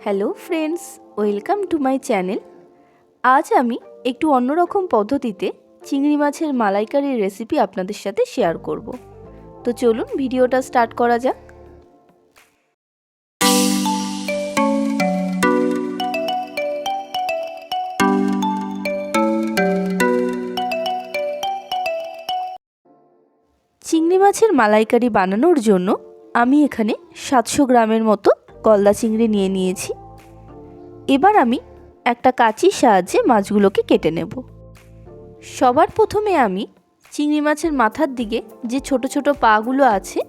Hello friends welcome to my channel আজ আমি একটু অন্যরকম পদ্ধতিতে চিংড়ি মাছের মালাইকারির রেসিপি আপনাদের সাথে শেয়ার করব। তো চলুন ভিডিওটা স্টার্ট করা যাক। চিংড়ি মাছের মালাইকারি বানানোর জন্য আমি এখানে সাতশো গ্রামের মতো গলদা চিংড়ি নিয়ে নিয়েছি। এবার আমি একটা কাঁচির সাহায্যে মাছগুলোকে কেটে নেব। সবার প্রথমে আমি চিংড়ি মাছের মাথার দিকে যে ছোট ছোট পাগুলো আছে,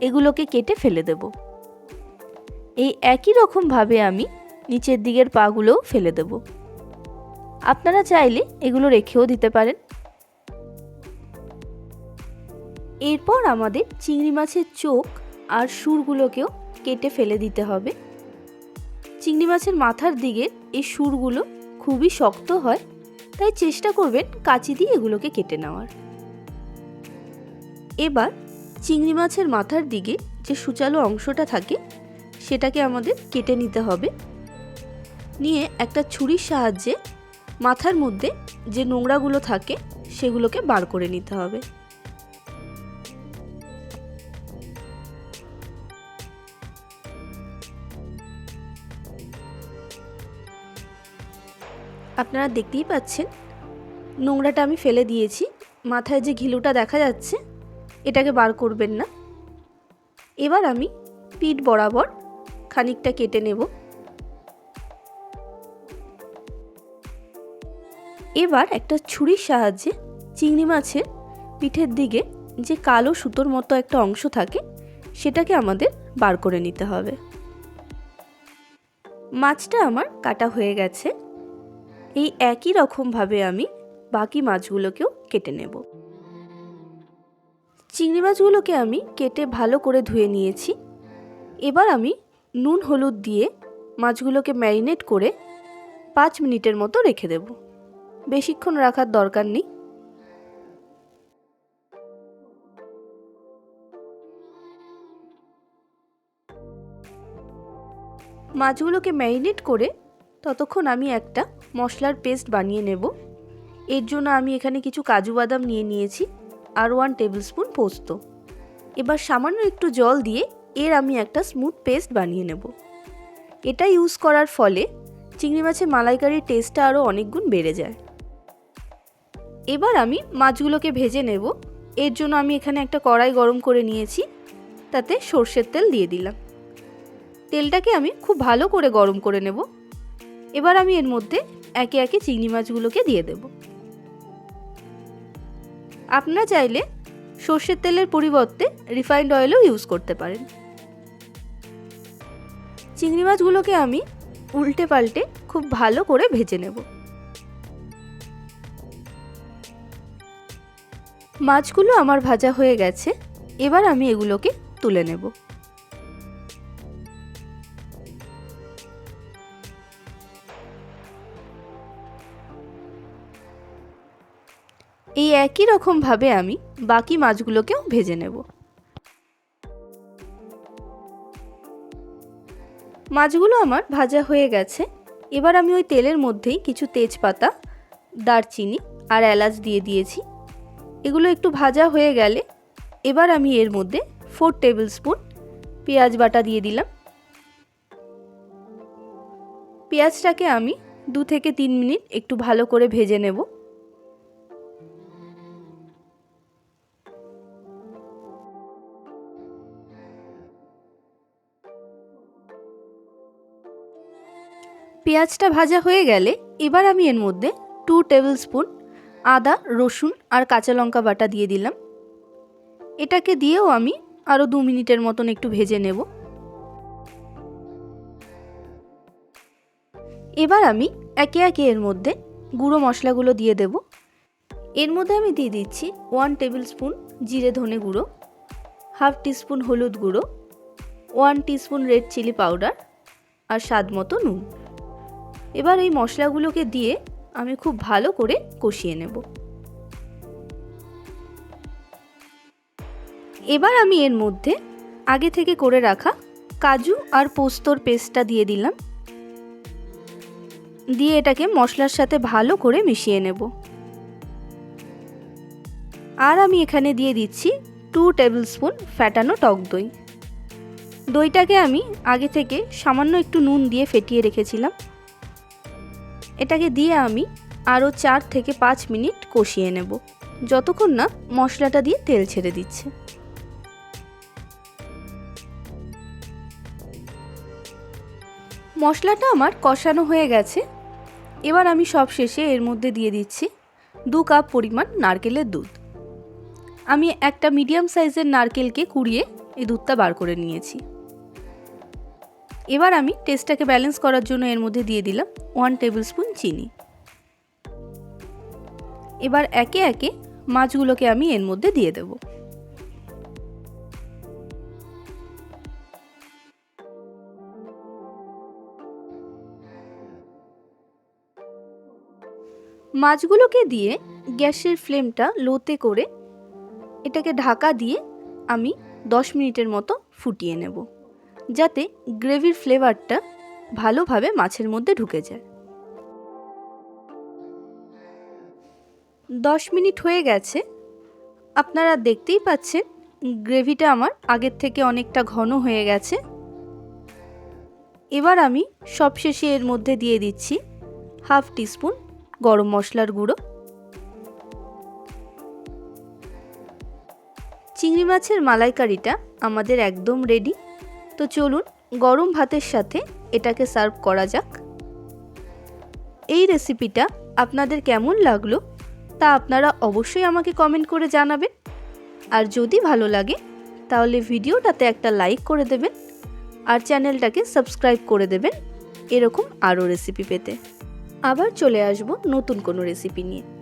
এগুলোকে কেটে ফেলে দেব। এই একই রকমভাবে আমি নিচের দিকের পাগুলোও ফেলে দেব। আপনারা চাইলে এগুলো রেখেও দিতে পারেন। এরপর আমাদের চিংড়ি মাছের চোখ আর সুরগুলোকেও কেটে ফেলে দিতে হবে। চিংড়ি মাছের মাথার দিকের এই সুরগুলো খুবই শক্ত হয়, তাই চেষ্টা করবেন কাঁচি দিয়ে এগুলোকে কেটে নেওয়ার। এবার চিংড়ি মাছের মাথার দিকে যে সুচালো অংশটা থাকে, সেটাকে আমাদের কেটে নিতে হবে। নিয়ে একটা ছুরির সাহায্যে মাথার মধ্যে যে নোংরাগুলো থাকে, সেগুলোকে বার করে নিতে হবে। আপনারা দেখতেই পাচ্ছেন। নোংরাটা আমি ফেলে দিয়েছি। মাথায় যে ঘিলুটা দেখা যাচ্ছে, এটাকে বার করবেন না। এবার আমি পিঠ বরাবর খানিকটা কেটে নেব। এবার একটা ছুরির সাহায্যে চিংড়ি মাছের পিঠের দিকে যে কালো সুতোর মতো একটা অংশ থাকে, সেটাকে আমাদের বার করে নিতে হবে। মাছটা আমার কাটা হয়ে গেছে। এই একই রকমভাবে আমি বাকি মাছগুলোকেও কেটে নেব। চিংড়ি মাছগুলোকে আমি কেটে ভালো করে ধুয়ে নিয়েছি। এবার আমি নুন, হলুদ দিয়ে মাছগুলোকে ম্যারিনেট করে পাঁচ মিনিটের মতো রেখে দেব। বেশিক্ষণ রাখার দরকার নেই। মাছগুলোকে ম্যারিনেট করে ততক্ষণ আমি একটা মশলার পেস্ট বানিয়ে নেব। এর জন্য আমি এখানে কিছু কাজু বাদাম নিয়ে নিয়েছি আর ওয়ান টেবিল স্পুন পোস্ত। এবার সামান্য একটু জল দিয়ে এর আমি একটা স্মুথ পেস্ট বানিয়ে নেব। এটা ইউজ করার ফলে চিংড়ি মাছের মালাইকারির টেস্টটা আরও অনেক গুণ বেড়ে যায়। এবার আমি মাছগুলোকে ভেজে নেব। এর জন্য আমি এখানে একটা কড়াই গরম করে নিয়েছি। তাতে সর্ষের তেল দিয়ে দিলাম। তেলটাকে আমি খুব ভালো করে গরম করে নেব। এবার আমি এর মধ্যে একে একে চিংড়ি মাছগুলোকে দিয়ে দেব। আপনারা চাইলে সর্ষের তেলের পরিবর্তে রিফাইন্ড অয়েলও ইউজ করতে পারেন। চিংড়ি মাছগুলোকে আমি উল্টে পাল্টে খুব ভালো করে ভেজে নেব। মাছগুলো আমার ভাজা হয়ে গেছে, এবার আমি এগুলোকে তুলে নেব। এই একই রকমভাবে আমি বাকি মাছগুলোকেও ভেজে নেব। মাছগুলো আমার ভাজা হয়ে গেছে। এবার আমি ওই তেলের মধ্যেই কিছু তেজপাতা, দারচিনি আর এলাচ দিয়ে দিয়েছি। এগুলো একটু ভাজা হয়ে গেলে এবার আমি এর মধ্যে ফোর টেবিল স্পুন পেঁয়াজ বাটা দিয়ে দিলাম। পেঁয়াজটাকে আমি দু থেকে তিন মিনিট একটু ভালো করে ভেজে নেব। পেঁয়াজটা ভাজা হয়ে গেলে এবার আমি এর মধ্যে টু টেবিল স্পুন আদা, রসুন আর কাঁচা লঙ্কা বাটা দিয়ে দিলাম। এটাকে দিয়েও আমি আরও দু মিনিটের মতন একটু ভেজে নেব। এবার আমি একে একে এর মধ্যে গুঁড়ো মশলাগুলো দিয়ে দেব। এর মধ্যে আমি দিয়ে দিচ্ছি ওয়ান টেবিল স্পুন জিরে ধনে গুঁড়ো হাফ টিস্পুন হলুদ গুঁড়ো one teaspoon red chilli powder আর স্বাদ মতো নুন। এবার এই মশলাগুলোকে দিয়ে আমি খুব ভালো করে কষিয়ে নেব। এবার আমি এর মধ্যে আগে থেকে করে রাখা কাজু আর পোস্তর পেস্টটা দিয়ে দিলাম। দিয়ে এটাকে মশলার সাথে ভালো করে মিশিয়ে নেব। আর আমি এখানে দিয়ে দিচ্ছি টু টেবিল স্পুন ফ্যাটানো টক দই। দইটাকে আমি আগে থেকে সামান্য একটু নুন দিয়ে ফেটিয়ে রেখেছিলাম। এটাকে দিয়ে আমি আরও চার থেকে পাঁচ মিনিট কষিয়ে নেব। যতক্ষণ না মশলাটা দিয়ে তেল ছেড়ে দিচ্ছে। মশলাটা আমার কষানো হয়ে গেছে। এবার আমি সব শেষে এর মধ্যে দিয়ে দিচ্ছি দু কাপ পরিমাণ নারকেলের দুধ। আমি একটা মিডিয়াম সাইজের নারকেলকে কুড়িয়ে এই দুধটা বার করে নিয়েছি। এবার আমি টেস্টটাকে ব্যালেন্স করার জন্য এর মধ্যে দিয়ে দিলাম ওয়ান টেবিল স্পুন চিনি। এবার একে একে মাছগুলোকে আমি এর মধ্যে দিয়ে দেব। মাছগুলোকে দিয়ে গ্যাসের ফ্লেমটা লোতে করে এটাকে ঢাকা দিয়ে আমি দশ মিনিটের মতো ফুটিয়ে নেব। যাতে গ্রেভির ফ্লেভারটা ভালোভাবে মাছের মধ্যে ঢুকে যায়। দশ মিনিট হয়ে গেছে। আপনারা দেখতেই পাচ্ছেন, গ্রেভিটা আমার আগের থেকে অনেকটা ঘন হয়ে গেছে। এবার আমি সবশেষে এর মধ্যে দিয়ে দিচ্ছি হাফ টিস্পুন গরম মশলার গুঁড়ো। চিংড়ি মাছের মালাইকারিটা আমাদের একদম রেডি। তো চলুন গরম ভাতের সাথে এটাকে সার্ভ করা যাক। এই রেসিপিটা আপনাদের কেমন লাগল তা আপনারা অবশ্যই আমাকে কমেন্ট করে জানাবেন। আর যদি ভালো লাগে, তাহলে ভিডিওটাতে একটা লাইক করে দেবেন আর চ্যানেলটাকে সাবস্ক্রাইব করে দেবেন। এরকম আরও রেসিপি পেতে। আবার চলে আসব নতুন কোনো রেসিপি নিয়ে।